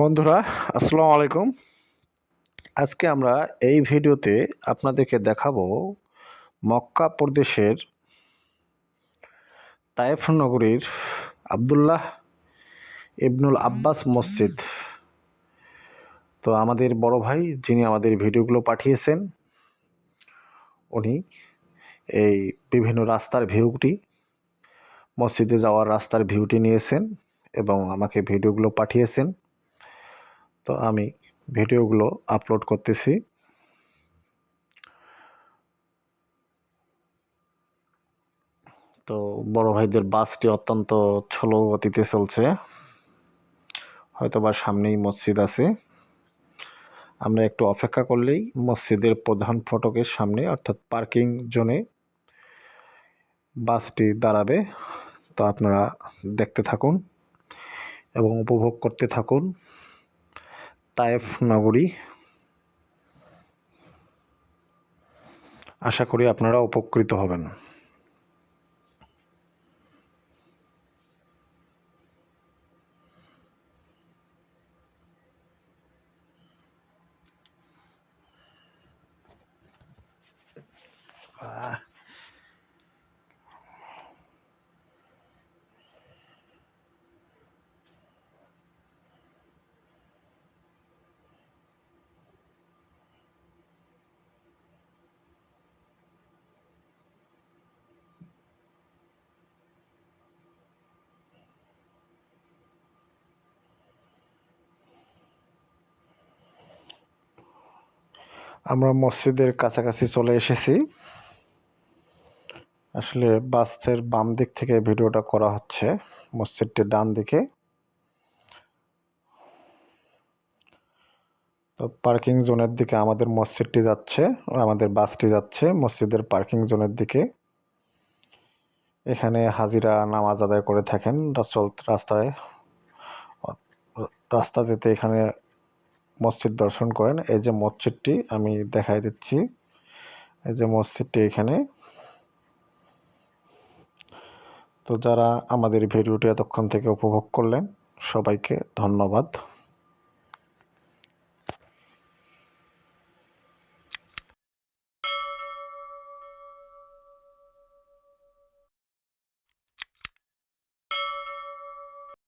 বন্ধুরা, আসসালামু আলাইকুম। আজকে আমরা এই ভিডিওতে আপনাদেরকে দেখাবো মক্কা প্রদেশের তায়েফ নগরীর আবদুল্লাহ ইবনুল আব্বাস মসজিদ। তো আমাদের বড় ভাই, যিনি আমাদের ভিডিওগুলো পাঠিয়েছেন, উনি এই বিভিন্ন রাস্তার ভিউটি, মসজিদে যাওয়ার রাস্তার ভিউটি নিয়েছেন এবং আমাকে ভিডিওগুলো পাঠিয়েছেন। তো আমি ভিডিওগুলো আপলোড করতেছি। তো বড় ভাইদের বাসটি অত্যন্ত ছোলো গতিতে চলছে। হয়তো বা সামনেই মসজিদ আছে। আমরা একটু অপেক্ষা করলেই মসজিদের প্রধান ফটকের সামনে, অর্থাৎ পার্কিং জোনে বাসটি দাঁড়াবে। তো আপনারা দেখতে থাকুন এবং উপভোগ করতে থাকুন। তায়েফ নগরী। আশা করি আপনারা উপকৃত হবেন। আহ। আমরা মসজিদের কাছাকাছি চলে এসেছি। আসলে বাসের বাম দিক থেকে ভিডিওটা করা হচ্ছে, মসজিদটির ডান দিকে। তো পার্কিং জোনের দিকে আমাদের মসজিদটি যাচ্ছে, আমাদের বাসটি যাচ্ছে মসজিদের পার্কিং জোনের দিকে। এখানে হাজিরা নামাজ আদায় করে থাকেন, রাস্তায় রাস্তা যেতে এখানে মসজিদ দর্শন করেন। এই যে মসজিদটি আমি দেখাই দিচ্ছি। এই যে মসজিদটি এখানে। তো যারা আমাদের ভিডিওটি এতক্ষণ থেকে উপভোগ করলেন, সবাইকে ধন্যবাদ।